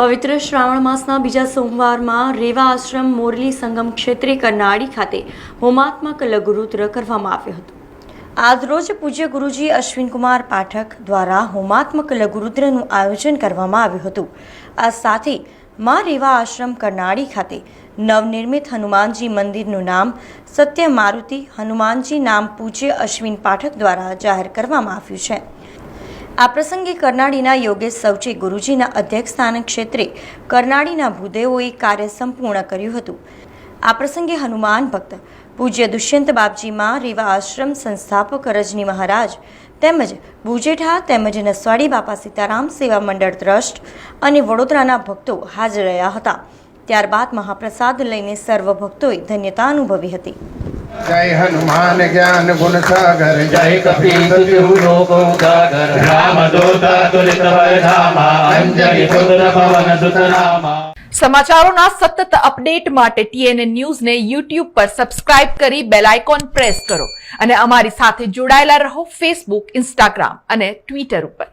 પવિત્ર શ્રાવણ માસના બીજા સોમવારમાં રેવા આશ્રમ મોરલી સંગમ ક્ષેત્રે કરનાળી ખાતે હોમાત્મક લઘુરુદ્ર કરવામાં આવ્યો હતો. આજરોજ પૂજ્ય ગુરુજી અશ્વિનકુમાર પાઠક દ્વારા હોમાત્મક લઘુરુદ્રનું આયોજન કરવામાં આવ્યું હતું. આ સાથે મા રેવા આશ્રમ કરનાળી ખાતે નવનિર્મિત હનુમાનજી મંદિરનું નામ સત્ય મારુતિ હનુમાનજી નામ પૂજ્ય અશ્વિન પાઠક દ્વારા જાહેર કરવામાં આવ્યું છે. આ પ્રસંગે કરનાળીના યોગેશ સૌચે ગુરુજીના અધ્યક્ષસ્થાન ક્ષેત્રે કરનાળીના ભૂદેવોએ કાર્ય સંપૂર્ણ કર્યું હતું. આ પ્રસંગે હનુમાન ભક્ત, પૂજ્ય દુષ્યંત બાપજીમાં રેવા આશ્રમ સંસ્થાપક રજની મહારાજ તેમજ બુજેઠા તેમજ નસવાડી બાપા સીતારામ સેવા મંડળ ટ્રસ્ટ અને વડોદરાના ભક્તો હાજર રહ્યા હતા. ત્યારબાદ મહાપ્રસાદ લઈને સર્વ ભક્તોએ ધન્યતા અનુભવી હતી. જય હનુમાન જ્ઞાન ગુણ સાગર જય કપીશ વિહુ લોકો ઉજાગર રામદૂત તુલિત ધામા અંજલિ પુત્ર પવન સુત નામા સમાચારોના સતત અપડેટ માટે ટીએનએ ન્યૂઝને યુટ્યુબ પર સબસ્ક્રાઇબ કરી બેલ આઇકોન પ્રેસ કરો અને અમારી સાથે જોડાયેલા રહો ફેસબુક ઇન્સ્ટાગ્રામ અને ટ્વિટર ઉપર.